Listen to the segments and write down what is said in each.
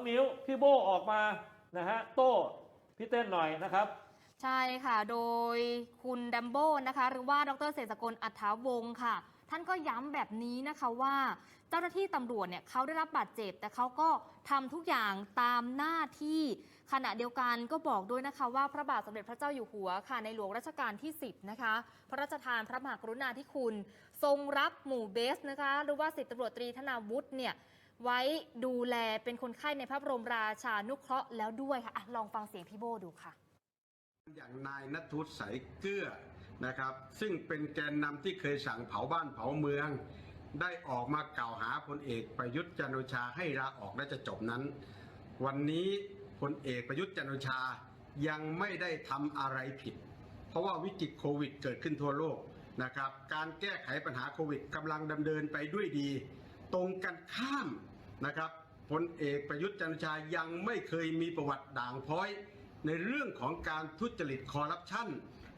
องมิ้วพี่โบออกมานะฮะโต้พี่เต้นหน่อยนะครับ ใช่ค่ะ โดยคุณดัมโบนะคะ หรือว่าดรเศรษฐกลอัฐาวงศ์ค่ะ ท่านก็ย้ำแบบนี้นะคะว่า เจ้าหน้าที่ตำรวจเนี่ยเขาได้รับบาดเจ็บ แต่เขาก็ทำทุกอย่างตามหน้าที่ ขณะเดียวกันก็บอกด้วยนะคะว่าพระบาทสมเด็จพระเจ้าอยู่หัวค่ะ ในหลวงรัชกาลที่ 10 นะคะ พระราชทานพระมหากรุณาธิคุณ ทรงรับหมู่เบสนะคะ หรือว่าสิบตำรวจตรีธนาวุฒิเนี่ย ไว้ดูแลเป็นคนไข้ในพระบรมราชานุเคราะห์แล้วด้วยค่ะอะลองฟังเสียงพี่โบดูค่ะ อย่างนายนัทวุฒิใสายเกลือนะครับ ซึ่งเป็นแกนนำที่เคยสั่งเผาบ้านเผาเมือง ได้ออกมากล่าวหาพลเอกประยุทธ์จันโอชาให้ลาออกและจะจบนั้น วันนี้พลเอกประยุทธ์จันโอชายังไม่ได้ทำอะไรผิด เพราะว่าวิกฤตโควิดเกิดขึ้นทั่วโลกนะครับ การแก้ไขปัญหาโควิดกำลังดำเนินไปด้วยดี ตรงกันข้าม นะครับพลเอกประยุทธ์จันทร์ชายังไม่เคยมีประวัติด่างพ้อย ในเรื่องของการทุจริตคอร์รัปชัน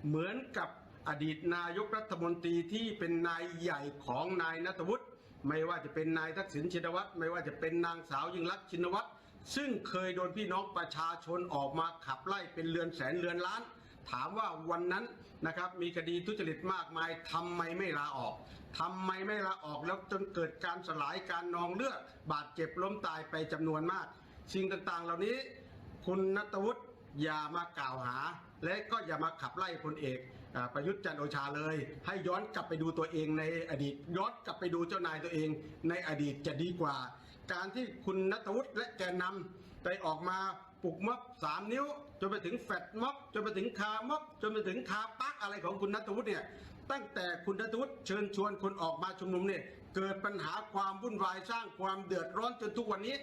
เหมือนกับอดีตนายกรัฐมนตรีที่เป็นนายใหญ่ของนายนัทวุฒิไม่ว่าจะเป็นนายทักษิณชินวัตรไม่ว่าจะเป็นนางสาวยิ่งรักษณ์ชินวัตรซึ่งเคยโดนพี่น้องประชาชนออกมาขับไล่เป็นเรือนแสนเรือนล้าน ถามว่าวันนั้นนะครับมีคดีทุจริตมากมายทำไมไม่ลาออกทำไมไม่ลาออกแล้วจนเกิดการสลายการนองเลือดบาดเจ็บล้มตายไปจำนวนมาก สิ่งต่างๆ เหล่านี้ คุณนัทวุฒิอย่ามากล่าวหา และก็อย่ามาขับไล่พลเอกประยุทธ์จันโอชาเลย ให้ย้อนกลับไปดูตัวเองในอดีตย้อนกลับไปดูเจ้านายตัวเอง ในอดีตจะดีกว่า การที่คุณนัทวุฒิและแกนนำได้ออกมา ปลุกม็อบสามนิ้ว จนไปถึงแฟดม็อบจนไปถึงคาม็อบจนไปถึงคาปักอะไรของคุณนัทวุฒิเนี่ยตั้งแต่คุณนัทวุฒิเชิญชวนคนออกมาชุมนุมเนี่ยเกิดปัญหาความวุ่นวายสร้างความเดือดร้อนจนทุกวันนี้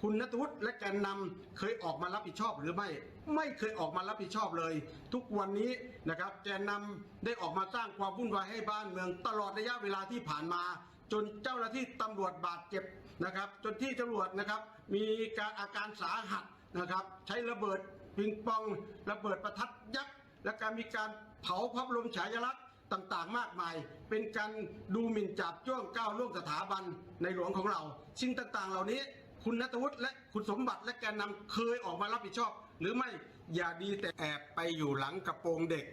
คุณนัทวุฒิและแกนนำเคยออกมารับผิดชอบหรือไม่ ไม่เคยออกมารับผิดชอบเลย ทุกวันนี้นะครับแกนนำได้ออกมาสร้างความวุ่นวายให้บ้านเมือง ตลอดระยะเวลาที่ผ่านมาจนเจ้าหน้าที่ตำรวจบาดเจ็บนะครับ จนที่ตำรวจนะครับ มีการอาการสาหัส นะครับ ใช้ระเบิดปิงปอง ระเบิดประทัดยักษ์และการมีการเผาพระบรมฉายาลักษณ์ต่างๆ มากมาย เป็นการดูหมิ่นจับจ้วงก้าวล่วงสถาบันในหลวงของเราสิ่งต่างๆ เหล่านี้คุณนัทวุฒิและคุณสมบัติและแกนนำเคยออกมารับผิดชอบ หรือไม่อย่าดีแต่แอบไปอยู่หลังกระโปรงเด็ก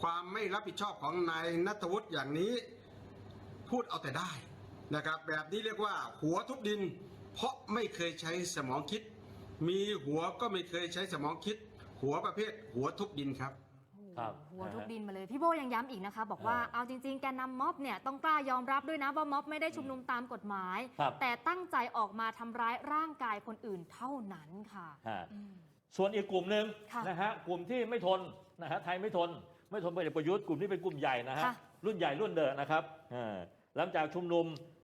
ความไม่รับผิดชอบของนายนัทวุฒิอย่างนี้พูดเอาแต่ได้นะครับ แบบนี้เรียกว่าหัวทุบดิน เพราะไม่เคยใช้สมองคิด มีหัวก็ไม่เคยใช้สมองคิด หัวประเภทหัวทุบดินครับ ครับหัวทุกดินมาเลย พี่โบยังย้ำอีกนะคะ บอกว่าเออเอาจริง ๆ แกนนำม็อบเนี่ยต้องกล้ายอมรับด้วยนะว่าม็อบไม่ได้ชุมนุมตามกฎหมาย ครับแต่ตั้งใจออกมาทำร้ายร่างกายคนอื่นเท่านั้นค่ะ ฮะอืมส่วนอีกกลุ่มหนึ่งค่ะ นะฮะกลุ่มที่ไม่ทนนะฮะไทยไม่ทน ไม่ทนพลเอกประยุทธ์กลุ่มนี้เป็นกลุ่มใหญ่นะฮะค่ะรุ่นใหญ่รุ่นเดินนะครับอ่าหลังจากชุมนุม